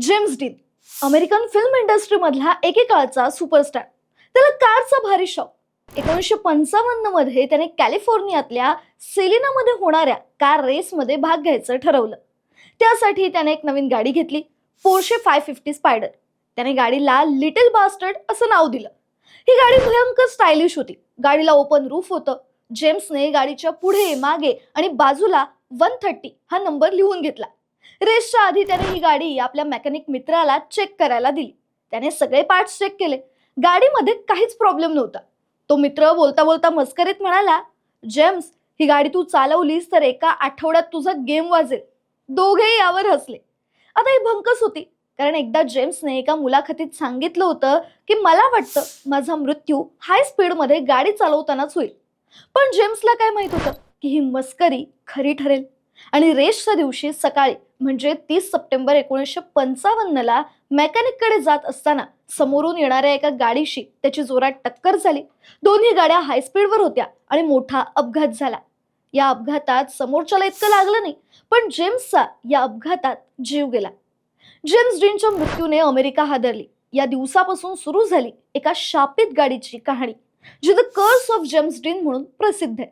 James Dean American film इंडस्ट्रीमधला एकेकाळचा superstar त्याला कारचा भारी शौक एकोणीसशे पंचावन्नमध्ये त्याने कॅलिफोर्नियातल्या सेलिनामध्ये होणाऱ्या कार रेसमध्ये भाग घ्यायचं ठरवलं. त्यासाठी त्याने एक नवीन गाडी घेतली पोर्शे फाय फिफ्टी स्पायडर त्याने गाडीला लिटिल बास्टर्ड असं नाव दिलं. ही गाडी भयंकर स्टायलिश होती. गाडीला ओपन रूफ होतं. जेम्सने गाडीच्या पुढे मागे आणि बाजूला वन थर्टी हा नंबर लिहून घेतला. रेसच्या आधी त्याने ही गाडी आपल्या मेकॅनिक मित्राला चेक करायला दिली. त्याने सगळे पार्ट्स चेक केले. गाडीमध्ये काहीच प्रॉब्लेम नव्हता. तो मित्र बोलता बोलता मस्करीत म्हणाला जेम्स ही गाडी तू चालवलीस तर एका आठवड्यात तुझा गेम वाजेल. दोघेही यावर हसले. आता ही भंकस होती कारण एकदा जेम्सने एका मुलाखतीत सांगितलं होतं की मला वाटतं माझा मृत्यू हाय स्पीडमध्ये गाडी चालवतानाच होईल. पण जेम्सला काय माहीत होतं की ही मस्करी खरी ठरेल. आणि रेसच्या दिवशी सकाळी म्हणजे तीस सप्टेंबर एकोणीसशे पंचावन्नला मेकॅनिककडे जात असताना समोरून येणाऱ्या एका गाडीशी त्याची जोरात टक्कर झाली. दोन्ही गाड्या हायस्पीडवर होत्या आणि मोठा अपघात झाला. या अपघातात समोरच्याला इतकं लागलं नाही पण जेम्सचा या अपघातात जीव गेला. जेम्स डीनच्या मृत्यूने अमेरिका हादरली. या दिवसापासून सुरू झाली एका शापित गाडीची कहाणी जी the curse of James Dean म्हणून प्रसिद्ध आहे.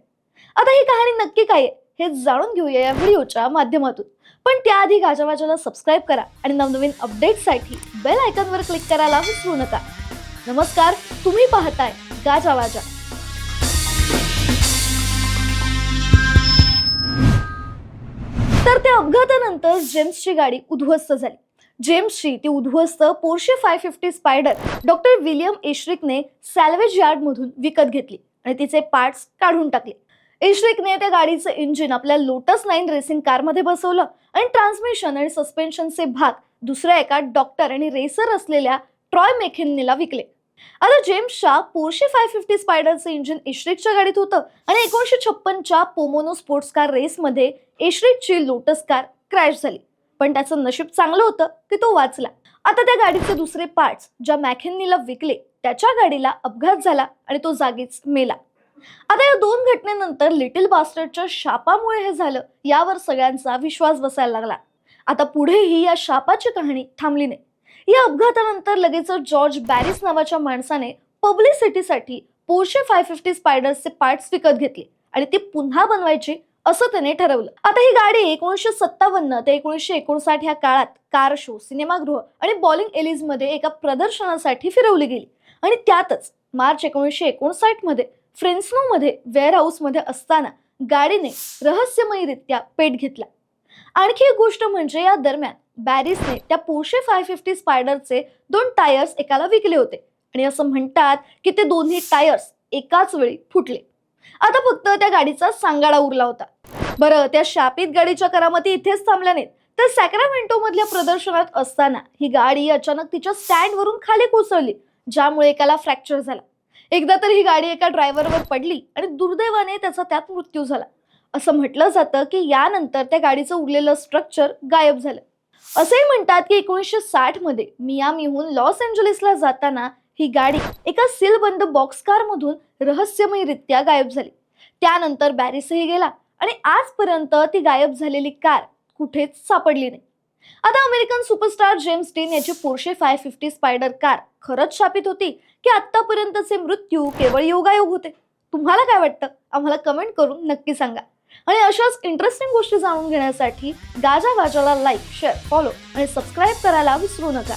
आता ही कहाणी नक्की काय आहे हे जाणून घेऊया या व्हिडिओच्या माध्यमातून. पण त्याआधी गाजावाजाला सबस्क्राईब करा आणि नवनवीन अपडेटसाठी बेल आयकॉनवर क्लिक करायला विसरू नका. नमस्कार तुम्ही पाहताय गाजावाजा तर त्या अपघातानंतर जेम्सची गाडी उद्ध्वस्त झाली. जेम्सची ती उद्ध्वस्त Porsche five fifty Spyder doctor William एश्रिकने salvage यार्डमधून विकत घेतली आणि तिचे पार्ट्स काढून टाकले. एश्रिकने त्या गाडीचं इंजिन आपल्या लोटस नाईन रेसिंग कारमध्ये बसवलं आणि ट्रान्समिशन आणि सस्पेन्शनचे भाग दुसऱ्या एका डॉक्टर आणि रेसर असलेल्या ट्रॉय मेखेन्नीला विकले. आता जेम्सच्या पोर्शे फाय फिफ्टी स्पायडरचं इंजिन इश्रिकच्या गाडीत होतं आणि एकोणीसशे छप्पनच्या पोमोनो स्पोर्ट्स कार रेसमध्ये एश्रिकची लोटस कार क्रॅश झाली. पण त्याचं नशीब चांगलं होतं की तो वाचला. आता त्या गाडीचे दुसरे पार्ट्स ज्या मॅखिनीला विकले त्याच्या गाडीला अपघात झाला आणि तो जागीच मेला. आता या दोन घटनेनंतर लिटिल बास्टर्डच्या शापामुळे हे झालं यावर सगळ्यांचा विश्वास बसायला लागला. आता पुढेही या शापाची कहाणी थांबली नाही. या अपघातानंतर लगेच जॉर्ज बॅरिस नावाच्या माणसाने पब्लिसिटीसाठी पोर्शे फाय फिफ्टी स्पायडर्सचे पार्ट्स विकत घेतले आणि ती पुन्हा बनवायची असं त्याने ठरवलं. आता ही गाडी एकोणीसशे सत्तावन्न ते एकोणीसशे एकोणसाठ या काळात कार शो सिनेमागृह आणि बॉलिंग एलिजमध्ये एका प्रदर्शनासाठी फिरवली गेली. आणि त्यातच मार्च एकोणीसशे एकोणसाठमध्ये फ्रेन्सनो मध्ये असताना गाडीने रहस्यमयीरित्या पेट घेतला. आणखी एक गोष्ट म्हणजे या दरम्यान बॅरिसने त्या पोर्शे फाय फिफ्टी स्पायडरचे दोन टायर्स एकाला विकले होते. आणि असं म्हणतात की ते दोन्ही टायर्स एकाच वेळी फुटले. आता फक्त त्या गाडीचा सांगाडा उरला होता. बरं त्या शापित गाडीच्या करामती इथेच थांबल्या नाहीत. तर सॅक्रामेंटो मधल्या प्रदर्शनात असताना ही गाडी अचानक तिच्या स्टँडवरून खाली कोसळली ज्यामुळे एकाला फ्रॅक्चर झाला. एकदा तर ही गाडी एका ड्रायव्हरवर पडली आणि दुर्दैवाने त्याचा त्यात मृत्यू झाला. असं म्हटलं जातं की यानंतर त्या गाडीचं उरलेलं स्ट्रक्चर गायब झालं. असंही म्हणतात की एकोणीसशे साठमध्ये मियामीहून लॉस एंजलिसला जाताना ही गाडी एका सीलबंद बॉक्स रहस्यमयरित्या गायब झाली. त्यानंतर बॅरिसही गेला आणि आजपर्यंत ती गायब झालेली कार कुठेच सापडली नाही. आता अमेरिकन सुपरस्टार जेम्स डीन याची Porsche five fifty Spyder car खरंच शापित होती की आत्तापर्यंतचे मृत्यू केवळ योगायोग होते. तुम्हाला काय वाटतं? आम्हाला कमेंट करून नक्की सांगा. आणि अशाच इंटरेस्टिंग गोष्टी जाणून घेण्यासाठी गाजा वाजाला लाईक शेअर फॉलो आणि सबस्क्राईब करायला विसरू नका.